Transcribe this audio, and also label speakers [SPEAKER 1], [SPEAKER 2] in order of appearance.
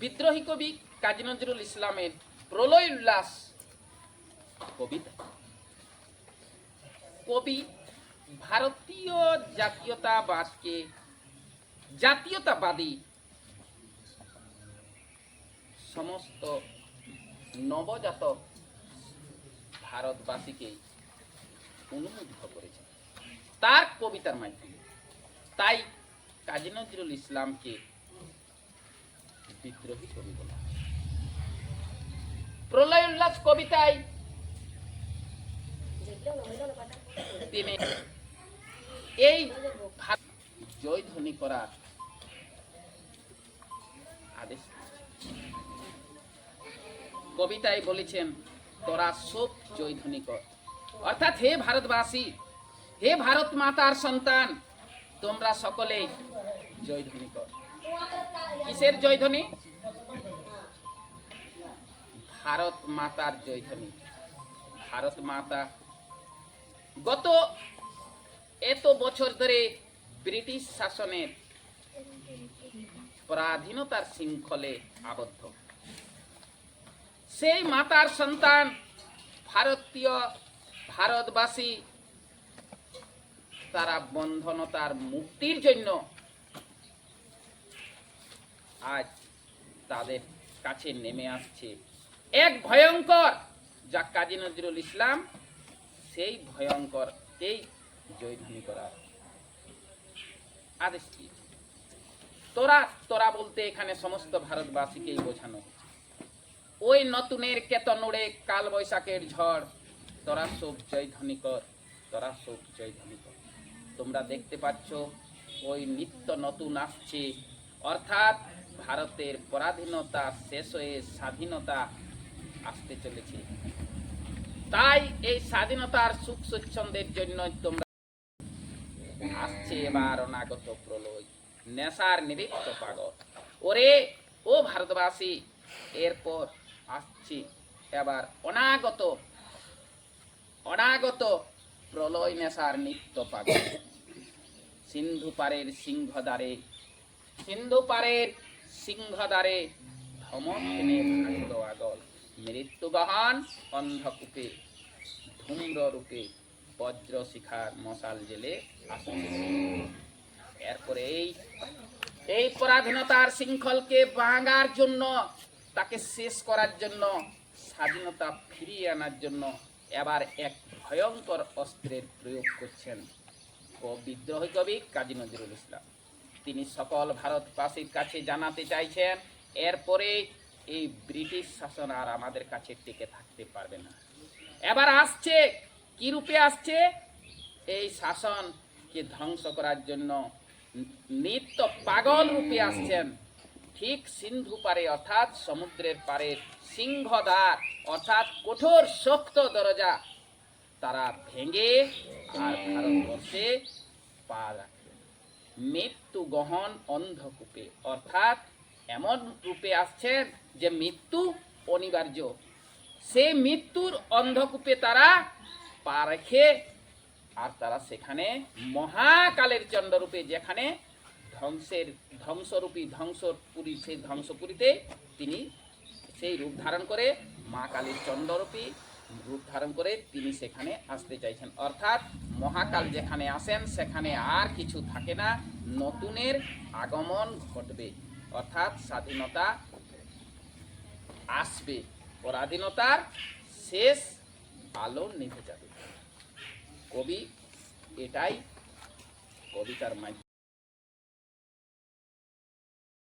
[SPEAKER 1] বিদ্রোহী কবি কাজী নজরুল ইসলামের প্রলয় উল্লাস কবিতা। কবি ভারতীয় জাতীয়তাবাদকে জাতীয়তাবাদী সমস্ত নবজাতক ভারতবাসীকে অনুমোদিত করেছে। তার কবিতার মাধ্যমে তাই কাজী নজরুল ইসলামকে বিদ্রোহী কবি বলা হয়। প্রলয় উল্লাস কবিতায় তিনি এই জয়ধ্বনি করার আদেশ কবিতায় বলেছেন, তোরা সব জয়ধ্বনি কর। অর্থাৎ হে ভারতবাসী, হে ভারত মাতার সন্তান, তোমরা সকলে জয়ধ্বনি কর। কিসের জয়ধ্বনি? ভারত মাতার জয়ধ্বনি। ভারত মাতা। গত এত বছর ধরে ব্রিটিশ শাসনের পরাধীনতার শৃঙ্খলে আবদ্ধ। সেই মাতার সন্তান ভারতীয় ভারতবাসী, তারা বন্ধনতার মুক্তির জন্য আজ তাদের কাছে নেমে আসছে। এক ভয়ঙ্কর যা কাজী নজরুল ইসলাম, সেই ভয়ঙ্করকেই জয়ধ্বনি করার আদেশ দিয়েছে তোরা তোরা বলতে এখানে সমস্ত ভারতবাসীকেই বোঝানো ওই নতুনের কেতনুড়ে কাল বৈশাখের ঝড়, তোরা সব জয়ধ্বনি কর, তোরা সব জয়ধ্বনি কর। তোমরা দেখতে পাচ্ছ, ওই নিত্য নতুন আসছে। অর্থাৎ ভারতের পরাধীনতা শেষ হয়ে স্বাধীনতা আসতে চলেছে। তাই এই স্বাধীনতার সুখ স্বচ্ছন্দের জন্য তোমরা আসছে এবার অনাগত প্রলয়, নেশার নিরিক্ত পাগল। ওরে, ও ভারতবাসী, এরপর আসছে এবার অনাগত অনাগত প্রলয়, নেশার নিত্য পাগল। সিন্ধু পারের সিংহদ্বারে সিন্ধু পারের সিংহদ্বারে ধমকেনে ভাঙল আগল। মৃত্যু গহন অন্ধকূপে, ধূম্র রূপে বজ্র শিখার মশাল জেলে এরপরে এই এই পরাধীনতার শৃঙ্খলকে ভাঙার জন্য, তাকে শেষ করার জন্য, স্বাধীনতা ফিরিয়ে আনার জন্য এবার এক ভয়ঙ্কর অস্ত্রের প্রয়োগ করছেন ও বিদ্রোহী কবি কাজী নজরুল ইসলাম। তিনি সকল ভারতবাসীর কাছে জানাতে চাইছেন, এরপরে এই ব্রিটিশ শাসন আর আমাদের কাছে টিকে থাকতে পারবে না। এবার আসছে, কি রূপে আসছে? এই শাসনকে ধ্বংস করার জন্য নিত্য পাগল রূপে আসছেন। ঠিক সিন্ধু পারে, অর্থাৎ সমুদ্রের পারে সিংহদ্বার, অর্থাৎ কঠোর শক্ত দরজা, তারা ভেঙে আর ভারতবর্ষে পা রাখে। মৃত্যু গহন অন্ধকূপে। অর্থাৎ এমন রূপে আসছেন যে মৃত্যু অনিবার্য। সেই মৃত্যুর অন্ধকূপে তারা পা রেখে আর তারা সেখানে মহাকালের চন্দ্ররূপে যেখানে ধ্বংসের ধ্বংসরূপী ধ্বংসপুরী সেই ধ্বংসপুরীতে তিনি সেই রূপ ধারণ করে মা কালীর চন্দ্ররূপী রূপ ধারণ করে তিনি সেখানে আসতে চাইছেন। অর্থাৎ মহাকাল যেখানে আসেন, সেখানে আর কিছু থাকে না। নতুনের আগমন ঘটবে। অর্থাৎ স্বাধীনতা আসবে। পরাধীনতার শেষ আলো নিভে যাবে। কবি এটাই কবিতার মাধ্যমে।